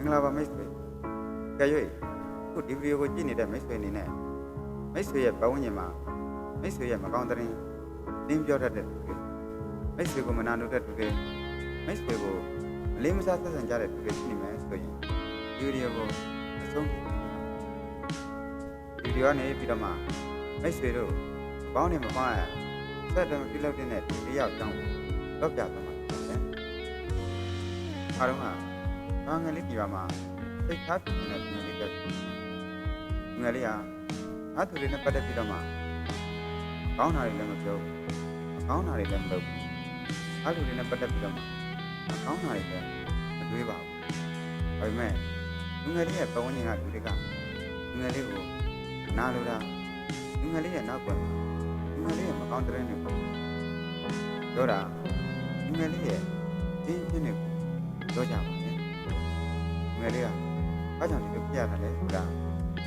င်္ဂလာပါမိတ်ဆွေကြရွေခုဒီဗီဒီယိုကိုကြည့်နေတဲ့မိတ်ဆွေအနေနဲ့မိတ်ဆွေရဲ့ပတ်ဝန်းကျင်မှာမိတ်ဆွေရဲ့မကောင်းတဲ့ရင်တင်းပြောတတ်တဲ့သူတွေမိတ်ဆွေကိုမနာလို့တဲ့သူတွေမိတ်ဆွေကိုမလေးမစားဆက်ဆံကြတဲ့သူတွေရှိနေမယ်ဆိုရင်ဒီဗီဒီယိုကိုအဆုံးဒီဗီဒီယိုကနေပြီးတော့မှမိတ်ဆွေတို့ဘောင်းနေမပေါင်းရဆက်တယ်မပြုလုပ်တဲ့ဒီတယောက်ကြောင်းတော့ပြသွားမှာဖြစ်တယ်အားလုံးက ဘာငယ်လေးဒီပါမှာစိတ်ထားပြင်းနေတဲ့ဒီလေးတက်ငယ်လေးဟာအားသူလေးနဲ့ပတ်သက်ပြီးတော့မှကောင်းတာတွေလည်းမပြောဘူးကောင်းတာတွေလည်းမလုပ်ဘူးအားသူလေးနဲ့ပတ်သက်ပြီးတော့မှကောင်းတာတွေလည်းမတွေးပါဘူးဒါပေမဲ့လူငယ်လေးရဲ့ပတ်ဝန်းကျင်ကလူတွေကလူငယ်လေးကိုနားလို့တာလူငယ်လေးရဲ့နောက်ကွယ်မှာလူငယ်လေးရဲ့မကောင်းတဲ့တွေပြောတာလူငယ်လေးရဲ့တင်းပြင်းတွေကိုပြောကြပါနဲ့ ငယ်လေးကဘာကြောင့်ဒီလိုပြရတယ်လဲဆိုတာ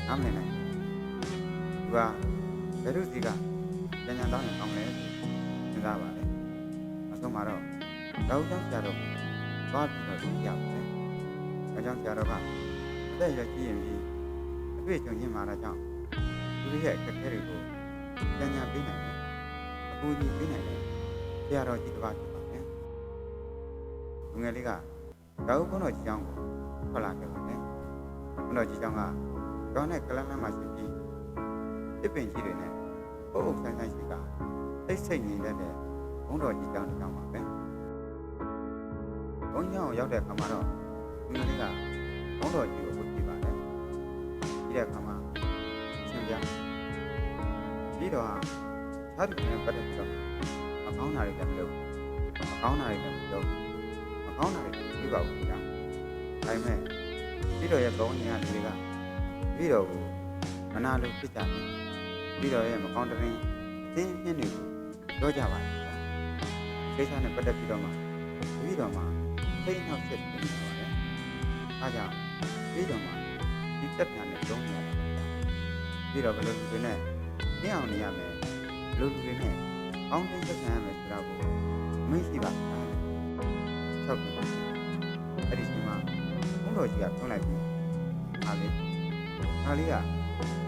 နားမလည်နိုင်ဘူးသူကဘယ်လိုစီကညံ့ညံ့တောင်းရင်ကောင်းလဲဆိုစဉ်းစားပါလေအဆုံးမှာတော့လောက်ကြောင့်ဆရာတော်သွားပြီးတော့သိရပါတယ်အဲကြောင့်ဆရာတော်ကအသက်ရွယ်ကြီးရင်ကြီးအတွေ့အကြုံချင်းမာတာကြောင့်သူတို့ရဲ့အခက်အခဲတွေကိုညံ့ညံ့ပေးနိုင်တယ်အကူအညီပေးနိုင်တယ်ဆရာတော်ကြီးတစ်ပါးဖြစ်ပါတယ်ငယ်လေးကဒါဟုတ်ဘုန်းတော်ကြီးကြောင့်ကို ထွက်လာခဲ့ပါတယ်။ဘုန်းတော်ကြီးကျောင်းကကျောင်းနဲ့ကလန်းလန်းမှာရှိပြီးတစ်ပင်ကြီးတွေနဲ့အုပ်အုပ်ဆန်းဆန်းရှိကစိတ်စိတ်ငြိမ်သက်တဲ့ဘုန်းတော်ကြီးကျောင်းတစ်ကျောင်းပါပဲ။ဘုန်းကြီးကျောင်းကိုရောက်တဲ့အခါမှာတော့ဒီကလေးကဘုန်းတော်ကြီးကိုပုတ်ကြည့်ပါတယ်။ပြီးတဲ့အခါမှာအရှင်ပြပြီးတော့ခြားသူတွေနဲ့ပတ်သက်ပြီးတော့မကောင်းတာတွေလည်းမလုပ်ဘူး။မကောင်းတာတွေလည်းမလုပ်ဘူး။မကောင်းတာတွေလည်းမပြုပါဘူးကြာ။ ဒါပေမဲ့ပြီးတော့ရဲ့ဘုံညာလူတွေကပြီးတော့ကိုမနာလို့ဖြစ်ကြတယ်ပြီးတော့ရဲ့မကောင်းတဲ့ရင်အင်းပြင်းတွေကိုပြောကြပါလားကိစ္စနဲ့ပတ်သက်ပြီးတော့မှပြီးတော့မှစိတ်နှောက်ချက်ဖြစ်နေပါတယ်အားကြောင့်ပြီးတော့မှဒီတက်ပြန်နဲ့လုံးနေရတယ်ပြီးတော့ဘယ်လိုလူတွေနဲ့နင်းအောင်နေရမယ်ဘယ်လိုလူတွေနဲ့ကောင်းတဲ့ဆက်ဆံရမယ်ဆိုတာကိုမရှိပါဘူးဆောက်ပြပါအဲ့ဒီချိန်မှာဘု န်းတော်ကြီးကထွန်းလိုက်ပြီးဟာလေဟာလေးက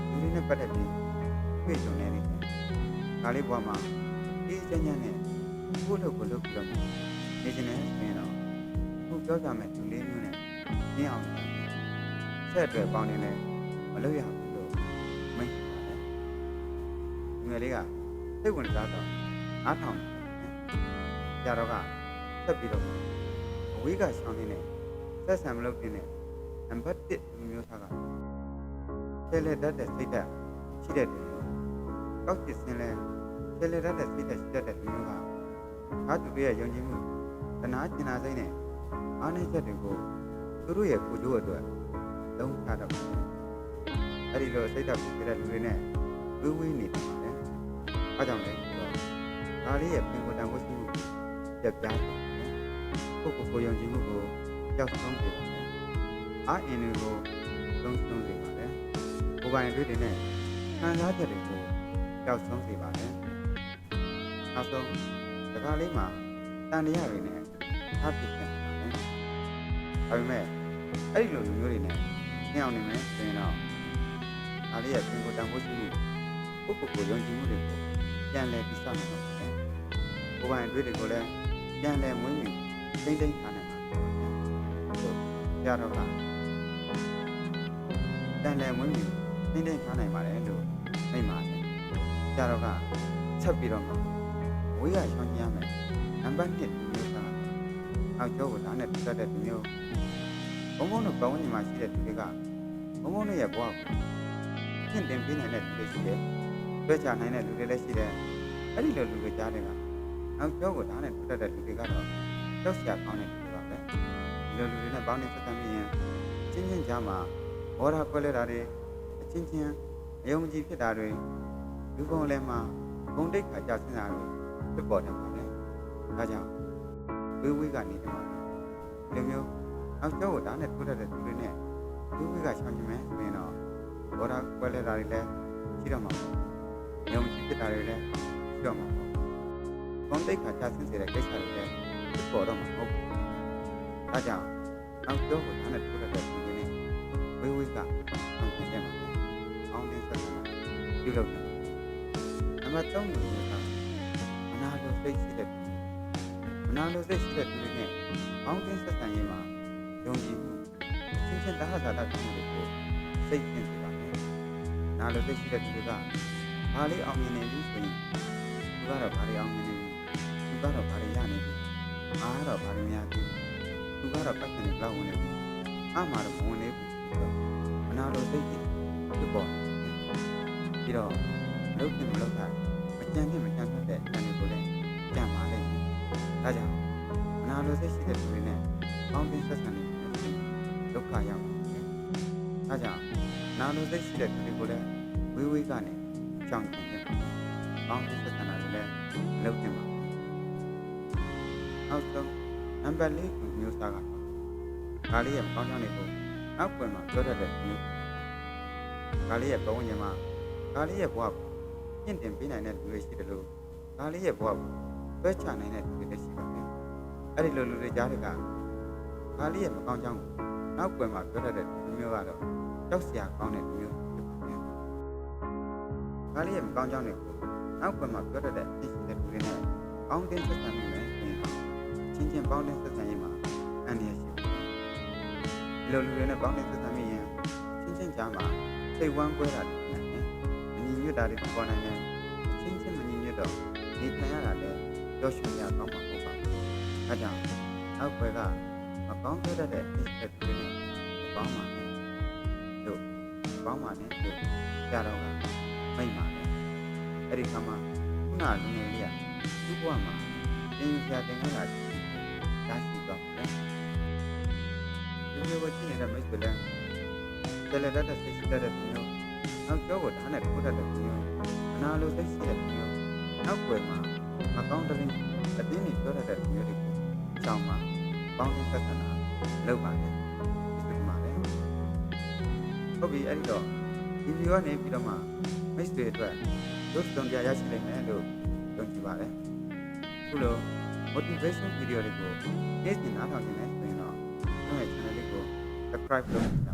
လူလေးနဲ့ပတ်သက်ပြီးတွေ့ကြုံနေတယ်ဒါလေးဘွားမှာအေးချမ်းချမ်းနဲ့ကိုယ့်လုပ်ကိုလုပ်ပြီးတော့နေနေတယ်ဆိုရင်တော့ခုပြောကြမယ်လူလေးမျိုးနဲ့ညင်းအောင်ဆက်အတွက်ပေါင်းနေတယ်မလုပ်ရဘူးလို့မိတ်ပါတယ်ငယ်လေးကစိတ်ဝင်စားတော့နားထောင်ကြတော့ကဆက်ပြီးတော့အဝေးကရှောင်းနေတယ် ဆက်ဆံမလုပ်တင်တဲ့နံပါတ်1လူမျိုးသားကဆဲလေတတ်တဲ့စိတ်ဓာတ်ရှိတဲ့လူမျိုးကောက်ကျစ်စင်းလဲဆဲလေတတ်တဲ့စိတ်ဓာတ်ရှိတတ်တဲ့လူမျိုးကအားသူရဲ့ယုံကြည်မှုတနာကျင်နာစိတ်နဲ့အားနည်းချက်တွေကိုသူတို့ရဲ့ကိုယ်ကျိုးအတွက်လုံးချတတ်ပါတယ်အဲ့ဒီလိုစိတ်ဓာတ်ကိုပြတဲ့လူတွေနဲ့ဝေးဝေးနေတယ်ပါတယ်အားကြောင့်လဲဆိုတော့ဒါလေးရဲ့ပြင်ကိုတန်ဖို့ရှိမှုပြပြသွားတယ်ကိုယ့်ကိုယ်ကိုယုံကြည်မှုကို ကြောက်ဆုံးစေပါတယ်။အားအင်တွေကိုလုံးဆုံးစေပါတယ်။ကိုယ်ပိုင်တွေတွေနဲ့ခံစားချက်တွေကိုကြောက်ဆုံးစေပါတယ်။နောက်ဆုံးတခါလေးမှာတန်တရားတွေနဲ့ထားဖြစ်နေပါတယ်။ဒါပေမဲ့အဲ့ဒီလိုလူမျိုးတွေနဲ့နှောင်နေမယ်ဆိုရင်တော့အားလေးရဲ့သင်္ကိုယ်တန်ဖို့ရှိမှုပုဂ္ဂိုလ်ကိုယုံကြည်မှုတွေကိုပြန်လည်ပြီးဆောက်နိုင်ပါမယ်။ကိုယ်ပိုင်တွေတွေကိုလည်းပြန်လည်မွေးမြူသိမ့်သိမ့်ထားနိုင် ပါမယ်။ဆိုကြတော့ကတန်လည်မွေးမြူနှိမ့်နှိမ့်ထားနိုင်ပါတယ်လို့မိတ်ပါတယ်ကြတော့ကချက်ပြီးတော့မှဝေးရရှောင်းကြရမယ်နံပါတ်1ဒီမျိုးကအောက်ကျောကိုဓာတ်နဲ့ပြတ်တဲ့ဒီမျိုးဘုံဘုံတို့ပတ်ဝန်းကျင်မှာရှိတဲ့သူတွေကဘုံဘုံတို့ရဲ့ဘဝကိုရှင်းတင်ပေးနိုင်တဲ့လူတွေရှိတယ်တွေ့ချနိုင်တဲ့လူတွေလည်းရှိတယ်အဲ့ဒီလိုလူတွေကြားတဲ့ကအောက်ကျောကိုဓာတ်နဲ့ပြတ်တဲ့လူတွေကတော့ကြောက်စရာကောင်းတဲ့လူတွေပါပဲဒီ လိုလူတွေနဲ့ပေါင်းနေဆက်ဆံပြီးရင်ချင်းချင်းကြားမှာဘောဓာကွဲလဲတာတွေအချင်းချင်းအယုံကြည်ဖြစ်တာတွေလူပုံလည်းမှာဂုံတိတ်ခါကြဆင်းတာတွေဖြစ်ပေါ်တယ်ပါလေ။ဒါကြောင့်ဝေးဝေးကနေတယ်ပါလေ။ဒီလိုမျိုးနောက်ကျောကိုဓာတ်နဲ့ထိုးတတ်တဲ့သူတွေနဲ့ဝေးဝေးကရှောင်ကျင်မယ်ဆိုရင်တော့ဘောဓာကွဲလဲတာတွေလည်းရှိတော့မှာပေါ့။အယုံကြည်ဖြစ်တာတွေလည်းရှိတော့မှာပေါ့။ဂုံတိတ်ခါကြဆင်းစေတဲ့ကိစ္စတွေလည်းဖြစ်ပေါ်တော့မှာမဟုတ်ဘူး။ ဒါကြောင့်နောက်ကျောကိုဒါနဲ့ထိုးတတ်တဲ့သူတွေနဲ့ဝေးဝေးကအောင်တင်တဲ့မှာပဲအောင်းတင်ဆက်ဆံတာပြုလုပ်တယ်နံပါတ်3ကိုကမနာလိုစိတ်ရှိတဲ့သူမနာလိုစိတ်ရှိတဲ့သူတွေနဲ့အောင်းတင်ဆက်ဆံရေးမှာယုံကြည်မှုချင်းချင်းတဟဇာတပြုမှုတွေကိုစိတ်သင်စေပါမယ်နာလိုစိတ်ရှိတဲ့သူတွေကဘာလေးအောင်မြင်နေပြီဆိုရင်သူကတော့ဘာလေးအောင်မြင်နေပြီသူကတော့ဘာလေးရနေပြီအားကတော့ဘာလေးမရဘူး သူကတော့ပတ်စံနေလောက်ဝင်နေပြီအမှားတော့မဝင်နေဘူးဆိုတော့မနာလိုစိတ်ကြီးဖြစ်ပေါ်နေတယ်ပြီးတော့လုတ်တင်မလုတ်တာမကြမ်းနဲ့မကြမ်းဖက်တဲ့တန်တွေကိုလည်းကြံပါလိမ့်မယ်ဒါကြောင့်မနာလိုစိတ်ရှိတဲ့သူတွေနဲ့ပေါင်းတင်ဆက်ဆံနေတယ်ဆိုရင်ဒုက္ခရောက်တယ်ဒါကြောင့်နာလိုစိတ်ရှိတဲ့သူတွေကိုလည်းဝေးဝေးကနေကြောင်ကျင်တယ်ပေါင်းတင်ဆက်ဆံတာတွေလည်းလုပ်တင်ပါနောက်ဆုံး နံပါတ်၄ကမျိုးစားကတော့ဒါလေးရဲ့ပေါင်းကြောင်းတွေကိုအောက်ပွင့်မှာပြောတတ်တဲ့မျိုးဒါလေးရဲ့ဘဝညမှာဒါလေးရဲ့ဘဝကိုမြင့်တင်ပေးနိုင်တဲ့လူတွေရှိတယ်လို့ဒါလေးရဲ့ဘဝကိုဆွဲချနိုင်တဲ့လူတွေလည်းရှိပါတယ်အဲ့ဒီလိုလူတွေကြားတွေကဒါလေးရဲ့မကောင်းကြောင်းကိုနောက်ပွင့်မှာပြောတတ်တဲ့လူမျိုးကတော့ကြောက်စရာကောင်းတဲ့လူမျိုးဖြစ်ပါတယ်ဒါလေးရဲ့မကောင်းကြောင်းတွေကိုနောက်ပွင့်မှာပြောတတ်တဲ့အဖြစ်ရှိတဲ့လူတွေနဲ့ကောင်းတဲ့ဆက်ဆံမှုနဲ့ဆိုရင် ချင်းချင်းပေါင်းတဲ့ဆက်ဆံရေးမှာအန္တရာယ်ရှိပါတယ်ဒီလိုလူတွေနဲ့ပေါင်းတဲ့ဆက်ဆံမိရင်ချင်းချင်းကြားမှာစိတ်ဝမ်းကွဲတာတွေဖြစ်နေတယ်မညီညွတ်တာတွေဖြစ်ပေါ်နိုင်တယ်ချင်းချင်းမညီညွတ်တော့နေထိုင်ရတာလည်းကြောက်ရွံ့ရကောင်းမှာမဟုတ်ပါဘူးအဲကြောင့်နောက်ဘက်ကမကောင်းခဲ့တဲ့အိတ်ဆက်တွေနဲ့မပေါင်းပါနဲ့တို့မပေါင်းပါနဲ့တို့ကြတော့ကမိတ်ပါနဲ့အဲ့ဒီခါမှာခုနလူငယ်လေးကသူ့ဘဝမှာတင်ပြတင်ခဲ့တာ ရှိတယ်ဒါရှိတော့တယ်ဒီလိုကိုကြည့်နေတဲ့မိတ်ဆွေလည်းတယ်လက်တဲ့စိတ်ရှိတဲ့သူမျိုးနောက်ကျောကိုဓာတ်နဲ့ထိုးတတ်တဲ့သူမျိုးအနာလိုစိတ်ရှိတဲ့သူမျိုးနောက်ွယ်မှာမကောင်းတဲ့တင်းအတင်းတွေပြောတတ်တဲ့သူမျိုးတွေကိုကြောင်းမှာပေါင်းတဲ့သက်သနာလောက်ပါတယ်ဒီမှာလည်းဟုတ်ပြီအဲ့ဒီတော့ဒီဗီဒီယိုကနေပြီးတော့မှမိတ်ဆွေအတွက်တို့တုံပြရရှိနိုင်မယ်လို့ယုံကြည်ပါတယ်ခုလို motivation video တွေကိုနေ့စဉ်နားထောင်နေတယ်ဆိုရင်တော့ကျွန်တော်ရဲ့ channel လေးကို subscribe လုပ်ကြပါ